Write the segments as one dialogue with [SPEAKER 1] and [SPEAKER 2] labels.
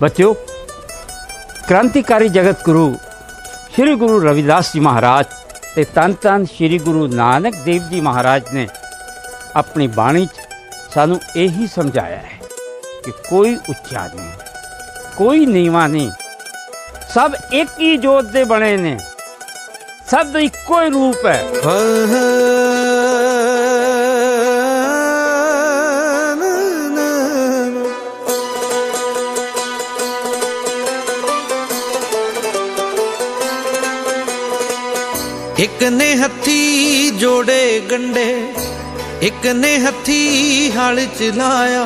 [SPEAKER 1] ਬੱਚਿਓ, ਕ੍ਰਾਂਤੀਕਾਰੀ ਜਗਤ ਗੁਰੂ ਸ੍ਰੀ ਗੁਰੂ ਰਵਿਦਾਸ ਜੀ ਮਹਾਰਾਜ ਤੇ ਤਨ ਤਨ ਸ੍ਰੀ ਗੁਰੂ ਨਾਨਕ ਦੇਵ ਜੀ ਮਹਾਰਾਜ ਨੇ ਆਪਣੀ ਬਾਣੀ 'ਚ ਸਾਨੂੰ ਇਹੀ ਸਮਝਾਇਆ ਹੈ ਕਿ ਕੋਈ ਉੱਚਾ ਨਹੀਂ, ਕੋਈ ਨੀਵਾਂ ਨਹੀਂ। ਸਭ ਇੱਕ ਹੀ ਜੋਤ ਦੇ ਬਣੇ ਨੇ, ਸਭ ਇੱਕੋ ਹੀ ਰੂਪ ਹੈ।
[SPEAKER 2] ਇੱਕ ਨੇ ਹੱਥੀ ਜੋੜੇ ਗੰਡੇ ਇੱਕ ਨੇ ਹੱਥੀ ਹਲ ਚਲਾਇਆ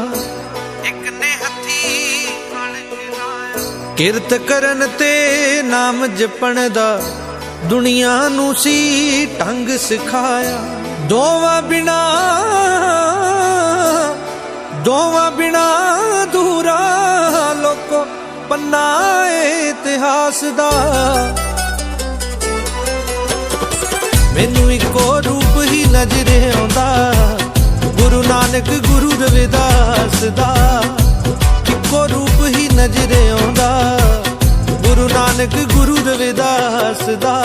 [SPEAKER 2] ਇੱਕ ਨੇ ਹੱਥੀ ਹਲ ਚਲਾਇਆ ਕਿਰਤ ਕਰਨ ਤੇ ਨਾਮ ਜਪਣ ਦਾ ਦੁਨੀਆ ਨੂੰ ਸੀ ਢੰਗ ਸਿਖਾਇਆ। ਦੋਵਾਂ ਬਿਨਾ ਦੋਵਾਂ ਬਿਨਾ ਦੂਰਾ ਲੋਕੋ ਪੰਨਾ ਇਤਿਹਾਸ ਦਾ। ਮੈਨੂੰ ਇੱਕੋ ਰੂਪ ਹੀ ਨਜ਼ਰ ਆਉਂਦਾ। ਗੁਰੂ ਨਾਨਕ, ਗੁਰੂ ਰਵਿਦਾਸ ਦਾ ਇੱਕੋ ਰੂਪ ਹੀ ਨਜ਼ਰ ਆਉਂਦਾ। ਗੁਰੂ ਨਾਨਕ, ਗੁਰੂ ਰਵਿਦਾਸ ਦਾ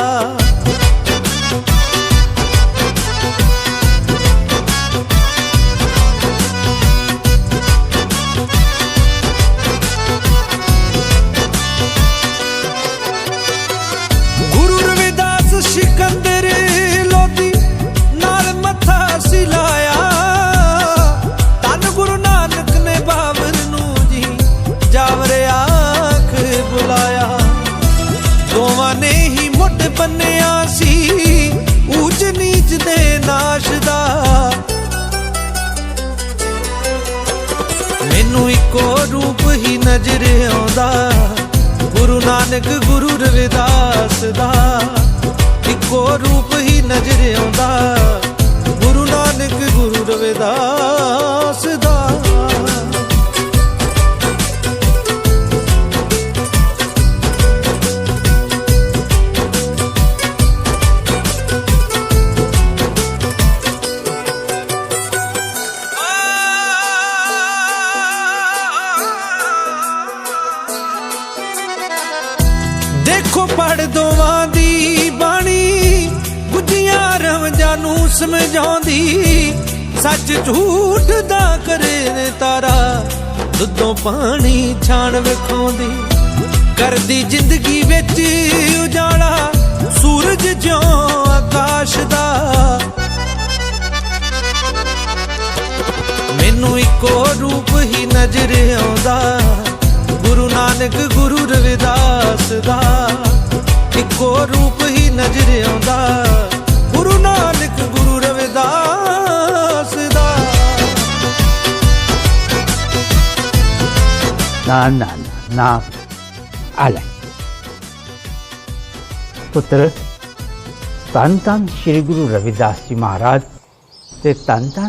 [SPEAKER 2] ਦੋਵਾਂ ਨੇ ਹੀ ਮੁੱਢ ਬੰਨਿਆ ਸੀ, ਊਚ ਨੀਚ ਦੇ ਨਾਸ਼ ਦਾ। ਮੈਨੂੰ ਇੱਕੋ ਰੂਪ ਹੀ ਨਜ਼ਰ ਆਉਂਦਾ, ਗੁਰੂ ਨਾਨਕ, ਗੁਰੂ ਰਵਿਦਾਸ ਦਾ। ਇੱਕੋ ਰੂਪ ਹੀ ਨਜ਼ਰ ਆਉਂਦਾ ਦੇਖੋ ਪੜ ਦੋਵਾਂ ਦੀ ਬਾਣੀ। ਗੁੱਜੀਆਂ ਰਵਜਾਂ ਨੂੰ ਸਮਝਾਉਂਦੀ। ਸੱਚ ਝੂਠ ਦਾ ਕਰੇ ਤਾਰਾ। ਦੁੱਧੋਂ ਪਾਣੀ ਛਾਣ ਵਿਖਾਉਂਦੀ। ਕਰਦੀ ਜ਼ਿੰਦਗੀ ਵਿੱਚ ਉਜਾਲਾ। ਸੂਰਜ ਜਿਉਂ ਆਕਾਸ਼ ਦਾ। ਮੈਨੂੰ ਇੱਕੋ ਰੂਪ ਹੀ ਨਜ਼ਰ ਆਉਂਦਾ। ਗੁਰੂ ਨਾਨਕ, ਗੁਰੂ ਰਵਿਦਾਸ ਦਾ। ਇੱਕੋ ਰੂਪ ਹੀ ਨਜ਼ਰ ਆਉਂਦਾ। ਗੁਰੂ ਨਾਨਕ, ਗੁਰੂ ਰਵਿਦਾਸ ਦਾ।
[SPEAKER 1] ਨਾ ਨਾ ਨਾ ਨਾ। ਪੁੱਤਰ ਤਨ ਤਨ ਸ੍ਰੀ ਗੁਰੂ ਰਵਿਦਾਸ ਜੀ ਮਹਾਰਾਜ ਤੇ ਤਨ ਤਨ